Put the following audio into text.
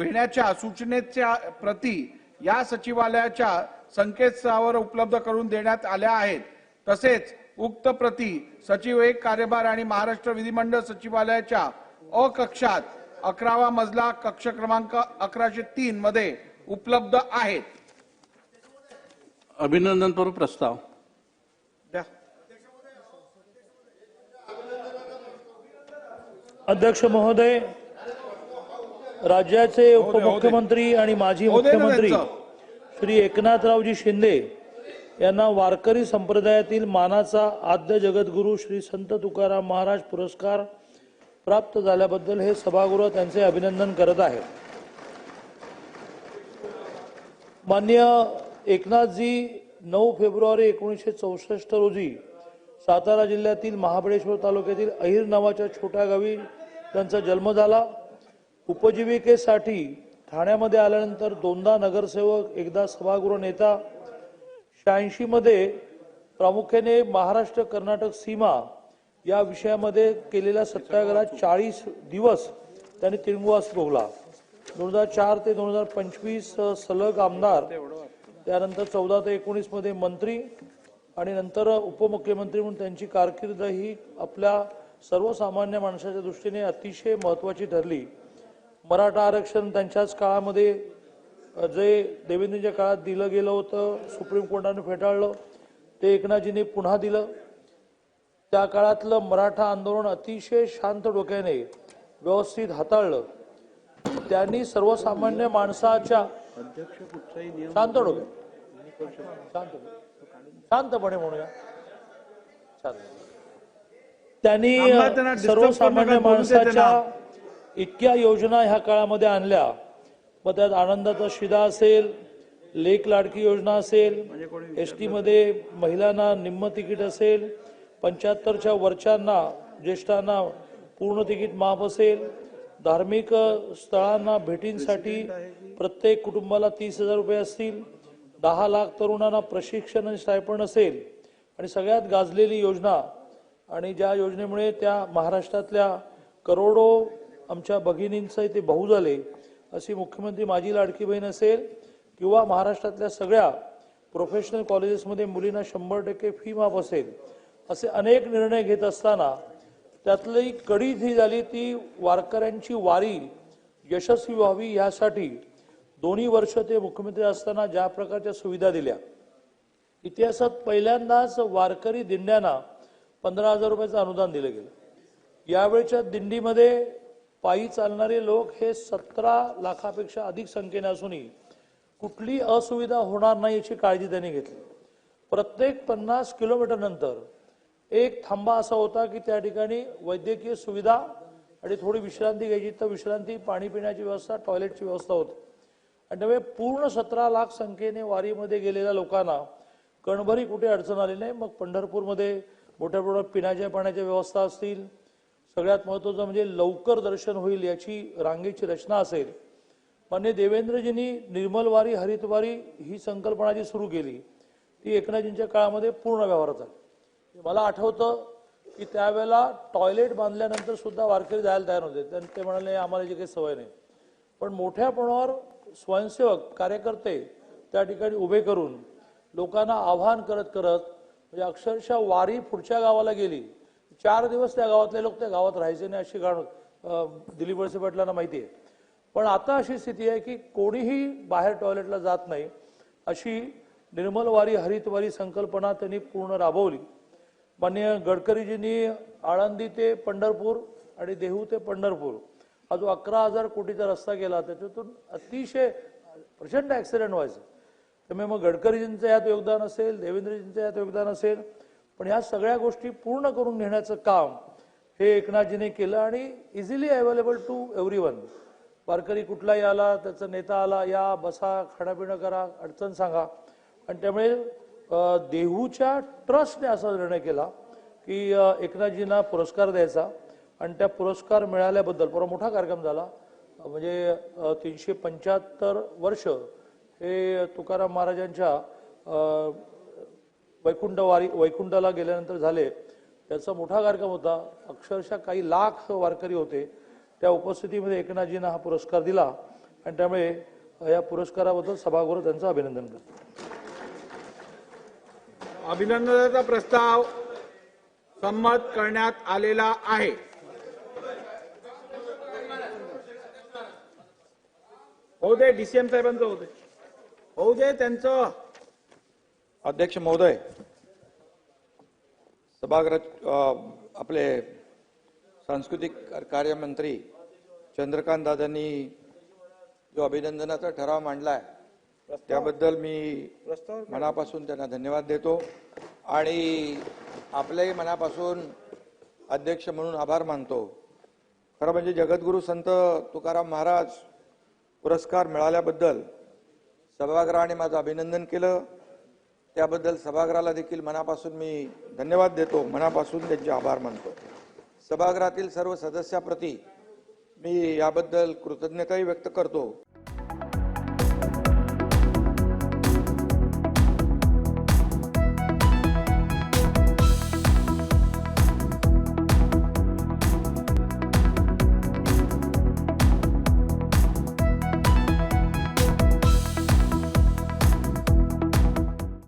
घेण्याच्या सूचनेच्या प्रती या सचिवालयाच्या संकेतस्थळावर उपलब्ध करून देण्यात आल्या आहेत. तसेच उक्त प्रती सचिव एक कार्यभार आणि महाराष्ट्र विधिमंडळ सचिवालयाच्या अ कक्षात अकरावा मजला कक्ष क्रमांक अकराशे तीन मध्ये उपलब्ध आहेत. अभिनंदनपूर्व प्रस्ताव. द्या. अध्यक्ष महोदय राज्याचे दे. उपमुख्यमंत्री आणि माजी ना मुख्यमंत्री. श्री एकनाथरावजी शिंदे यांना वारकरी संप्रदायातील मानाचा आद्य जगद्गुरू श्री संत तुकाराम महाराज पुरस्कार प्राप्त झाल्याबद्दल हे सभागृह त्यांचे अभिनंदन करत आहे मान्य एकनाथजी नऊ फेब्रुवारी एकोणीसशे चौसष्ट रोजी सातारा जिल्ह्यातील महाबळेश्वर तालुक्यातील अहिर नावाच्या छोट्या गावी त्यांचा जन्म झाला उपजीविकेसाठी ठाण्यामध्ये आल्यानंतर दोनदा नगरसेवक एकदा सभागृह नेता शहाऐंशीमध्ये प्रामुख्याने महाराष्ट्र कर्नाटक सीमा या विषयामध्ये केलेल्या सत्याग्रहात चाळीस दिवस त्यांनी तिळंगवास भोगला दोन हजार चार ते दोन हजार पंचवीस सलग आमदार त्यानंतर चौदा ते एकोणीसमध्ये मंत्री आणि नंतर उपमुख्यमंत्री म्हणून त्यांची कारकीर्द ही आपल्या सर्वसामान्य माणसाच्या दृष्टीने अतिशय महत्वाची ठरली. मराठा आरक्षण त्यांच्याच काळामध्ये जे देवेंद्रच्या काळात दिलं गेलं होतं सुप्रीम कोर्टाने फेटाळलं ते एकनाथजींनी पुन्हा दिलं. त्या काळातलं मराठा आंदोलन अतिशय शांत डोक्याने व्यवस्थित हाताळलं. त्यांनी सर्वसामान्य माणसाच्या शांत डोक्या शांत. शांतपणे म्हणूया. शांत. त्यांनी सर्वसामान्य. माणसाच्या इतक्या योजना ह्या काळामध्ये आणल्या. मग त्यात आनंदाचा शिदा असेल लेख लाडकी योजना असेल एस टी मध्ये महिलांना निम्म तिकीट असेल पंच्याहत्तरच्या वरच्यांना ज्येष्ठांना पूर्ण तिकीट माफ असेल धार्मिक स्थळांना भेटींसाठी प्रत्येक कुटुंबाला तीस हजार रुपये असतील दहा लाख तरुणांना प्रशिक्षण आणि स्टायपण असेल आणि सगळ्यात गाजलेली योजना. आणि ज्या योजनेमुळे त्या महाराष्ट्रातल्या करोडो आमच्या भगिनींचं ते भाऊ झाले अशी मुख्यमंत्री माझी लाडकी बहीण असेल किंवा महाराष्ट्रातल्या सगळ्या प्रोफेशनल कॉलेजेसमध्ये मुलींना शंभर टक्के फी माफ असेल असे अनेक निर्णय घेत असताना त्यातली कडी जी झाली ती वारकऱ्यांची वारी यशस्वी व्हावी यासाठी दोन्ही वर्ष ते मुख्यमंत्री असताना ज्या प्रकारच्या सुविधा दिल्या. इतिहासात पहिल्यांदाच वारकरी दिंड्यांना पंधरा हजार रुपयाचं अनुदान दिलं गेलं. यावेळच्या दिंडीमध्ये पायी चालणारे लोक हे सतरा लाखापेक्षा अधिक संख्येने असूनही कुठली असुविधा होणार नाही याची काळजी त्यांनी घेतली. प्रत्येक पन्नास किलोमीटर नंतर एक थांबा असा होता की त्या ठिकाणी वैद्यकीय सुविधा आणि थोडी विश्रांती घ्यायची. तर विश्रांती पाणी पिण्याची व्यवस्था टॉयलेटची व्यवस्था होती. आणि त्यामुळे पूर्ण सतरा लाख संख्येने वारीमध्ये गेलेल्या लोकांना कणभरी कुठे अडचण आली नाही. मग पंढरपूरमध्ये मोठ्या प्रमाणात पिण्याच्या पाण्याच्या व्यवस्था असतील. सगळ्यात महत्त्वाचं म्हणजे लवकर दर्शन होईल याची रांगेची रचना असेल. मान्य देवेंद्रजींनी निर्मलवारी हरितवारी ही संकल्पना जी सुरू केली ती एकनाथजींच्या काळामध्ये पूर्ण व्यवहारात आली मला आठवतं की त्यावेळेला टॉयलेट बांधल्यानंतर सुद्धा वारकरी जायला तयार होते तर ते म्हणाले आम्हाला जी काही सवय नाही. पण मोठ्या प्रमाणावर स्वयंसेवक कार्यकर्ते त्या ठिकाणी उभे करून लोकांना आव्हान करत करत म्हणजे अक्षरशः वारी पुढच्या गावाला गेली. चार दिवस त्या गावातले लोक त्या गावात राहायचे नाही अशी गाण दिलीप वळसे पाटलांना माहिती आहे. पण आता अशी स्थिती आहे की कोणीही बाहेर टॉयलेटला जात नाही अशी निर्मलवारी हरितवारी संकल्पना त्यांनी पूर्ण राबवली. मान्य गडकरीजींनी आळंदी ते पंढरपूर आणि देहू ते पंढरपूर हा जो अकरा हजार कोटीचा रस्ता गेला त्याच्यातून अतिशय प्रचंड ॲक्सिडेंट व्हायचं. त्यामुळे मग गडकरीजींचं यात योगदान असेल देवेंद्रजींचं यात योगदान असेल पण ह्या सगळ्या गोष्टी पूर्ण करून घेण्याचं काम हे एकनाथजीने केलं आणि easily available to every one वारकरी कुठलाही आला त्याचा नेता आला या बसा खाणंपिणं करा अडचण सांगा. आणि त्यामुळे देहूच्या ट्रस्टने असा निर्णय केला की एकनाथजींना पुरस्कार द्यायचा. आणि त्या पुरस्कार मिळाल्याबद्दल परवा मोठा कार्यक्रम झाला. म्हणजे तीनशे पंच्याहत्तर वर्ष हे तुकाराम महाराजांच्या वैकुंठवारी वारी वैकुंठाला गेल्यानंतर झाले. त्याचा मोठा कार्यक्रम होता. अक्षरशः काही लाख वारकरी होते. त्या उपस्थितीमध्ये एकनाथजींना हा पुरस्कार दिला आणि त्यामुळे या पुरस्काराबद्दल सभागृह त्यांचं अभिनंदन करतो. अभिनंदनाचा प्रस्ताव संमत करण्यात आलेला आहे. होऊ दे डीसीएम साहेबांचं होऊ दे. होऊ दे त्यांचं. अध्यक्ष महोदय सभागृह आपले सांस्कृतिक कार्यमंत्री चंद्रकांत दादांनी जो अभिनंदनाचा ठराव मांडलाय त्याबद्दल मी मनापासून त्यांना धन्यवाद देतो आणि आपल्याही मनापासून अध्यक्ष म्हणून आभार मानतो. खरं म्हणजे जगद्गुरू संत तुकाराम महाराज पुरस्कार मिळाल्याबद्दल सभागृहाने माझं अभिनंदन केलं. त्याबद्दल सभागृहाला देखील मनापासून मी धन्यवाद देतो. मनापासून त्यांचे आभार मानतो. सभागृहातील सर्व सदस्याप्रती मी याबद्दल कृतज्ञताही व्यक्त करतो.